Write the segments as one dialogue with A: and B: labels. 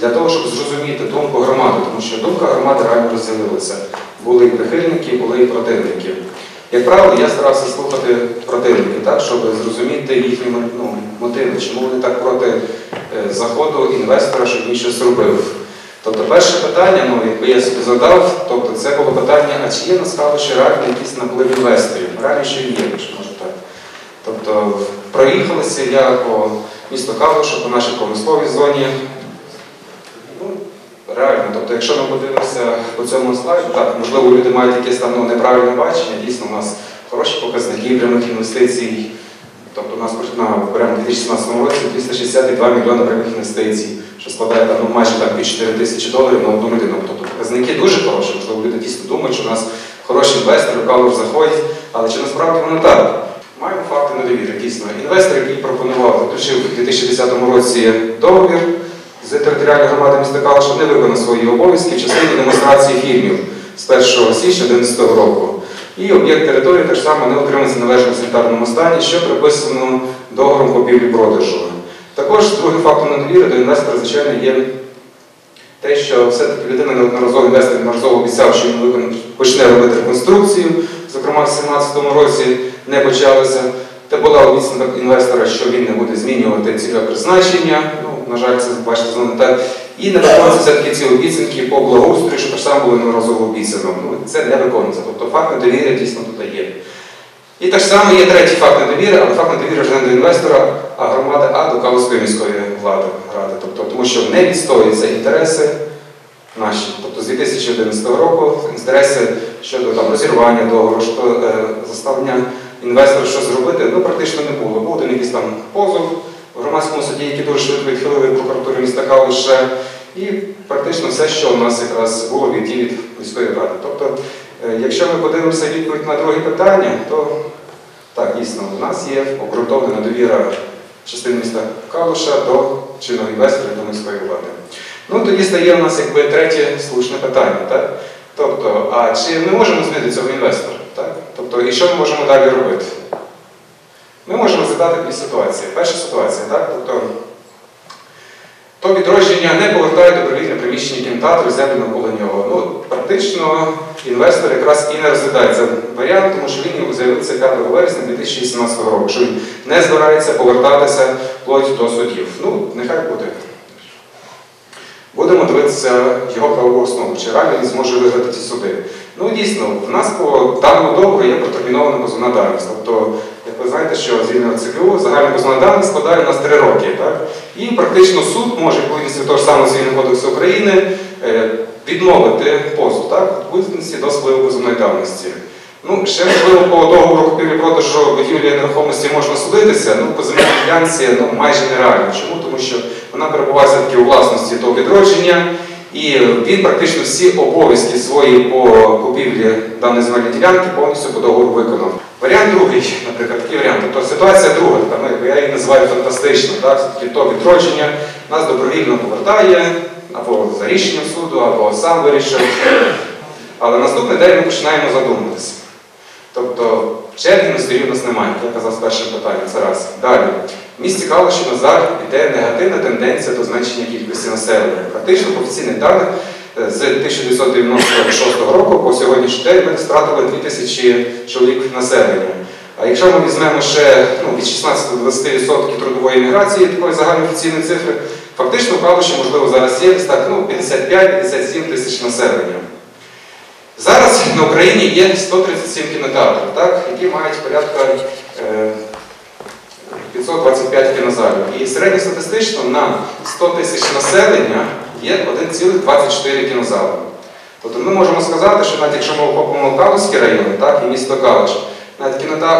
A: для того, щоб зрозуміти думку громади, тому що думка громади реально розділилася. Були і прихильники, були і противники. Як правило, я старався слухати противників, так, щоб зрозуміти їхні ну, мотиви, чому вони так проти е, заходу інвестора, щоб він щось робив. Тобто перше питання, ну, якби я собі задав, тобто це було питання, а чи є насправді ще реально якийсь наплив інвесторів? Реально що є, якщо можна так. Тобто проїхалися я по місту Калушу, по нашій промисловій зоні. Ну, реально, тобто, якщо ми подивимося по цьому слайду, так, можливо, люди мають якесь там ну, неправильне бачення, дійсно, у нас хороші показники прямих інвестицій. Тобто у нас на прямо 2017 році 262 мільйони прямих інвестицій, що складає там, ну, майже так, під 4 тисячі доларів на одну людину. Тобто показники дуже хороші, можливо, люди дійсно думають, що у нас хороші інвестори, в Калуш заходять, але чи насправді воно так? Маємо факти недовіри, дійсно. Інвестор, який пропонував, заключив у 2010 році договір з територіальної громади міста Калуша, не виконав свої обов'язки в частині демонстрації фільмів з 1 січня 2011 року. І об'єкт території так само не утримується в належному санітарному стані, що приписано договором купівлі-продажу. Також другим фактом недовіри до інвестора, звичайно, є те, що все-таки людина неодноразово інвестор неодноразово обіцяв, що він почне робити реконструкцію, зокрема в 2017 році не почалося. Та була обіцянка інвестора, що він не буде змінювати цільове призначення. На жаль, це бачите, знову так. І не виконуються все-таки ці обіцянки по благоустрою, що так само було неодноразово обіцяно. Ну, це не виконується. Тобто факт недовіри дійсно тут є. І так само є третій факт недовіри, але факт недовіри вже не до інвестора, а громади, а до Калуської міської влади ради. Тобто, тому що не відстоюються інтереси наші. Тобто з 2011 року інтереси щодо там, розірвання договору, щодо е, заставлення інвестора щось зробити, ну практично не було. Був один якийсь там позов громадському суді, який дуже швидко відхилили прокуратури міста Калуша. І практично все, що у нас якраз було від від міської ради. Тобто, е, якщо ми подивимося відповідь на друге питання, то так, дійсно, у нас є обґрунтована довіра частини міста Калуша до чинного інвестора до міської влади. Ну, тоді стає у нас якби третє слушне питання. Так? Тобто, а чи ми можемо змінити цього інвестора? Так? Тобто, і що ми можемо далі робити? Ми можемо задати дві ситуації. Перша ситуація, так? Тобто, то відродження не повертає добровільне приміщення кінотеатру землю навколо нього. Ну, практично інвестор якраз і не розглядає цей варіант, тому що він заявив це 5 вересня 2017 року, що він не збирається повертатися вплоть до судів. Ну, нехай буде. Будемо дивитися його правову основу, чи реально він зможе виграти ці суди. Ну, дійсно, в нас по даному договору є протермінована позовна давність. Тобто, як ви знаєте, що згідно ЦКУ позовна давність складає у нас 3 роки. Так? І практично суд може, відповідності того ж самого Цивільного кодексу України, е, відмовити позов, так? відповідності до спливу позовної давності. Ну, ще можливо по договору купівлі-продажу будівлі нерухомості можна судитися, ну, по земельній ділянці ну, майже нереально. Чому? Тому що вона перебуває все-таки у власності того відродження, і він практично всі обов'язки свої по купівлі даної земельної ділянки повністю по договору виконав. Варіант другий, наприклад, такий варіант. Тобто ситуація друга, ну, я її називаю фантастично, так? все-таки то відродження нас добровільно повертає, або за рішенням суду, або сам вирішив. Але наступний день ми починаємо задумуватися. Тобто черги у нас немає, я казав з першим питанням, це раз. Далі. В місті Калуші на зараз йде негативна тенденція до зменшення кількості населення. Практично по офіційних даних е, з 1996 року по сьогоднішній день ми стратили 2000 чоловік населення. А якщо ми візьмемо ще ну, від 16 до 20% трудової міграції, такої загальноофіційної цифри, фактично в Калуші, можливо, зараз є так, ну, 55-57 тисяч населення. Зараз на Україні є 137 кінотеатрів, так, які мають порядка е, 525 кінозалів. І середньостатистично на 100 тисяч населення є 1,24 кінозали. Тобто ми можемо сказати, що навіть якщо ми охопимо Калузький район, так, і місто Калуш, навіть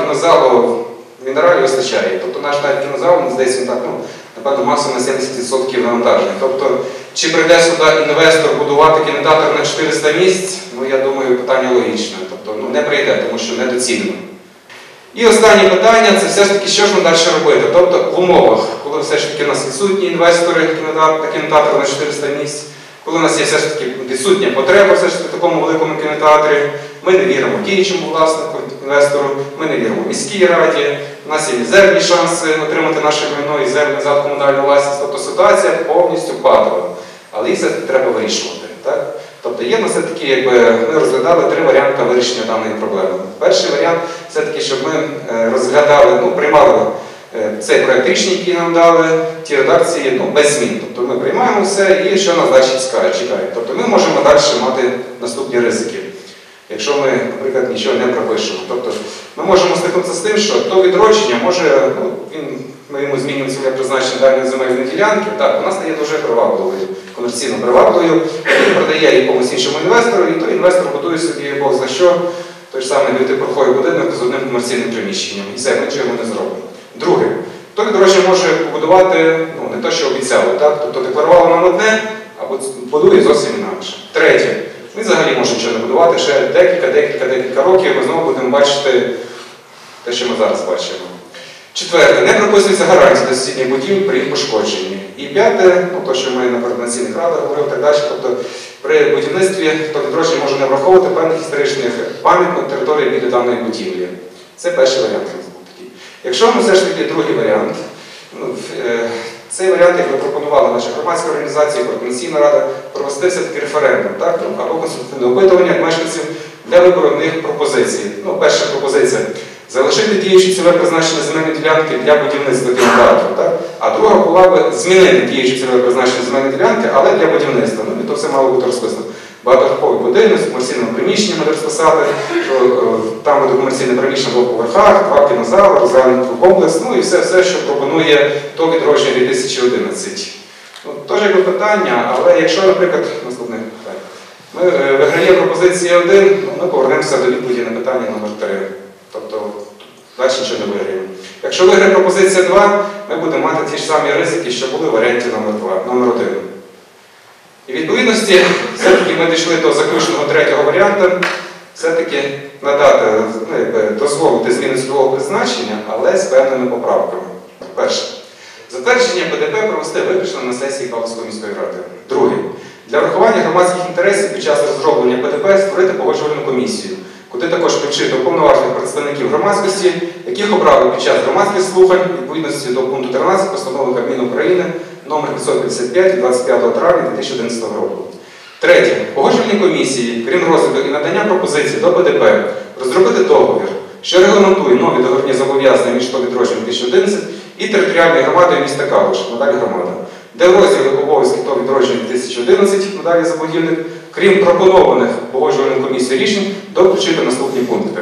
A: кінозалу мінералів вистачає. Тобто наш навіть кінозал, здається, він так, ну, напевно, максимум на 70% навантажений. Тобто, чи прийде сюди інвестор будувати кінотеатр на 400 місць, ну я думаю, питання логічне. Тобто, ну, не прийде, тому що недоцільно. І останнє питання це все ж таки, що ж нам далі робити. Тобто в умовах, коли все ж таки у нас відсутні інвестори кінотеатр- на кінотеатр на 400 місць, коли у нас є все ж таки відсутня потреба все ж таки в такому великому кінотеатрі, ми не віримо діючому власнику, інвестору, ми не віримо міській раді, у нас є мізерні шанси отримати наше майно і землю назад комунальну власність. Тобто ситуація повністю патова. Але їх все треба вирішувати. Так? Тобто є ну, все-таки, якби ми розглядали три варіанти вирішення даної проблеми. Перший варіант все-таки, щоб ми е, розглядали, ну, приймали е, цей проект рішення, який нам дали, ті редакції ну, без змін. Тобто ми приймаємо все і що нас далі чекає. Тобто ми можемо далі мати наступні ризики. Якщо ми, наприклад, нічого не пропишемо. Тобто ми можемо стикнутися з тим, що то відродження може, ну, він, ми йому змінюємо цільове призначення даної земельної ділянки, так, вона стає дуже привабливою, комерційно привабливою, він продає якомусь іншому інвестору, і той інвестор будує собі Бог за що, той ж самий дев'ятипроховий будинок з одним комерційним приміщенням. І все, ми нічого не зробимо. Друге, то відродження може побудувати ну, не те, що обіцяли, так? тобто декларувало нам одне, а будує зовсім інакше. Третє. Ми взагалі можемо нічого не будувати ще декілька, декілька, декілька років, ми знову будемо бачити те, що ми зараз бачимо. Четверте, не прописується гарантія до сусідніх будівель при їх пошкодженні. І п'яте, ну то, що ми на координаційних радах говорили так далі, тобто при будівництві то відродження може не враховувати певних історичних пам'яток території біля даної будівлі. Це перший варіант. Якщо ми все ж таки другий варіант, ну, е, цей варіант, як ви пропонували наша громадська організація, координаційна рада, провести все-таки референдум, так? ну, або консультативне опитування мешканців для вибору них пропозицій. Ну, перша пропозиція залишити діючі цільове призначення земельної ділянки для будівництва кінотеатру, так? а друга була б змінити діючі цільове призначення земельної ділянки, але для будівництва. Ну, і то все мало бути розписано. Багатоповий будинок з комерційними приміщеннями де розписати, що е, там буде комерційне приміщення в двох поверхах, два кінозали, розвальний комплекс, ну і все, все, що пропонує то відродження 2011. Ну, Теж якби питання, але якщо, наприклад, наступне питання. Ми е, виграє пропозиція 1, ну, ми повернемося до відповіді на питання номер 3. Тобто далі нічого не виграємо. Якщо виграє пропозиція 2, ми будемо мати ті ж самі ризики, що були в варіанті номер 2, номер 1. І відповідності, все-таки ми дійшли до заключного третього варіанту, все-таки надати, ну, якби, дозволити зміни цільового призначення, але з певними поправками. Перше. Затвердження ПДП провести виключно на сесії Калузької міської ради. Друге. Для врахування громадських інтересів під час розроблення ПДП створити погоджувальну комісію, куди також включити уповноважених представників громадськості, яких обрали під час громадських слухань відповідності до пункту 13 постанови Кабміну України номер 555 25 травня 2011 року. Третє. Погоджувальні комісії, крім розгляду і надання пропозицій до ПДП, розробити договір, що регламентує нові договірні зобов'язання між відродженням 2011 і територіальною громадою міста Калуш, надалі громада, де в розділі обов'язків ТОВ відродження 2011, надалі забудівник, крім пропонованих погоджувальною комісією рішень, доключити наступні пункти.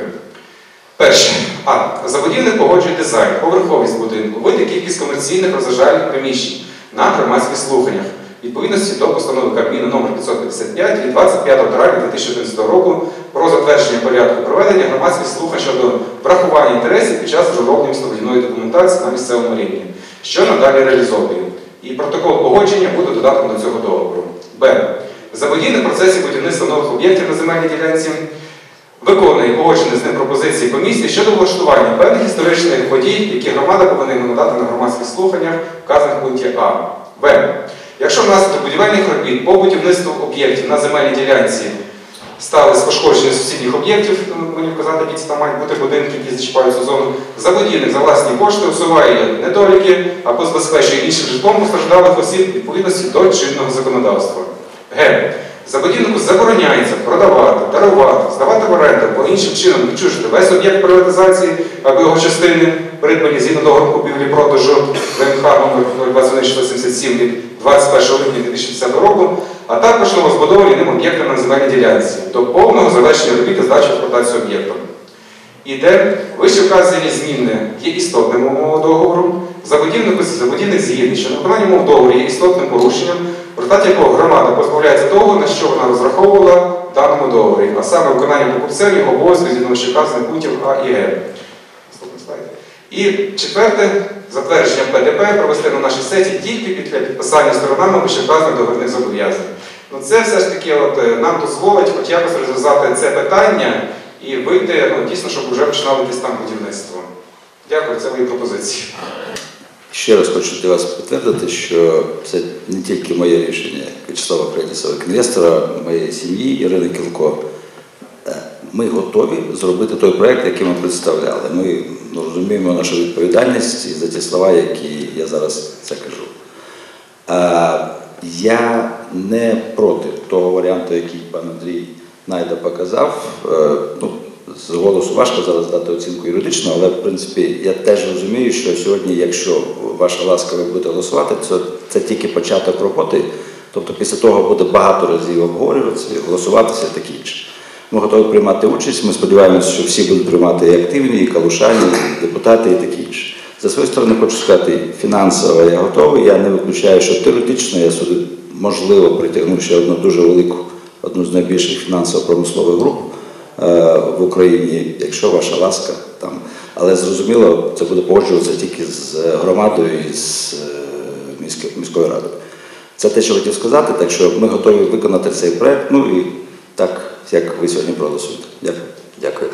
A: Перше. А. Забудівник погоджує дизайн, поверховість будинку, вид і кількість комерційних розважальних приміщень на громадських слуханнях відповідності до постанови Кабміну номер 555 від 25 травня 2011 року про затвердження порядку проведення громадських слухань щодо врахування інтересів під час розроблення містобудівної документації на місцевому рівні, що надалі реалізовує. І протокол погодження буде додатком до цього договору. Б. Забудівник в процесі будівництва нових об'єктів на земельній ділянці виконує погоджені з ним пропозиції комісії щодо влаштування певних історичних подій, які громада повинна надати на громадських слуханнях, вказаних в пункті А. В. Якщо внаслідок будівельних робіт по будівництву об'єктів на земельній ділянці стали пошкодження сусідніх об'єктів, ну, мені вказати, які там мають бути будинки, які зачіпають зону, забудівник за власні кошти усуває недоліки або забезпечує іншим житлом постраждалих осіб відповідності до чинного законодавства. Г. Забудівнику забороняється продавати, дарувати, здавати в оренду або іншим чином відчужити весь об'єкт приватизації або його частини, придбані згідно договору купівлі-продажу номер 02677 від 21 липня 2010 року, а також новозбудовані ним об'єкти на земельній ділянці до повного завершення робіт і здачі в експлуатацію об'єкту. І де вище вказані зміни є істотним умовою договору, забудівник, забудівник згідний, що виконання умов договору є істотним порушенням, в результаті якого громада позбавляється того, на що вона розраховувала в даному договорі, а саме виконання покупцем його обов'язків згідно вище пунктів А і Г. І четверте, затвердження ПДП провести на нашій сесії тільки після підписання сторонами вищевказаних договірних зобов'язань. Ну, це все ж таки от, е, нам дозволить хоч якось розв'язати це питання і вийти, ну, дійсно, щоб вже починали десь там будівництво. Дякую, це мої пропозиції.
B: Ще раз хочу для вас підтвердити, що це не тільки моє рішення, Вячеслава Кредісова, як інвестора, моєї сім'ї Ірини Кілко. Е, Ми готові зробити той проект, який ми представляли. Ми ну, розуміємо нашу відповідальність за ті слова, які я зараз це кажу. Е, Я не проти того варіанту, який пан Андрій Найда показав. Е, Ну, з голосу важко зараз дати оцінку юридично, але в принципі я теж розумію, що сьогодні, якщо ваша ласка ви будете голосувати, це, це тільки початок роботи. Тобто після того буде багато разів обговорюватися, голосуватися і таке інше. Ми готові приймати участь. Ми сподіваємося, що всі будуть приймати і активні, і калушані, і депутати, і таке інше. За свою сторону хочу сказати, фінансово я готовий. Я не виключаю, що теоретично я сюди можливо притягну ще одну дуже велику, одну з найбільших фінансово-промислових груп в Україні, якщо ваша ласка там. Але зрозуміло, це буде погоджуватися тільки з громадою і з е, міською радою. Це те, що хотів сказати, так що ми готові виконати цей проект. Ну і так, як ви сьогодні проголосуєте. Дякую.
C: Дякую.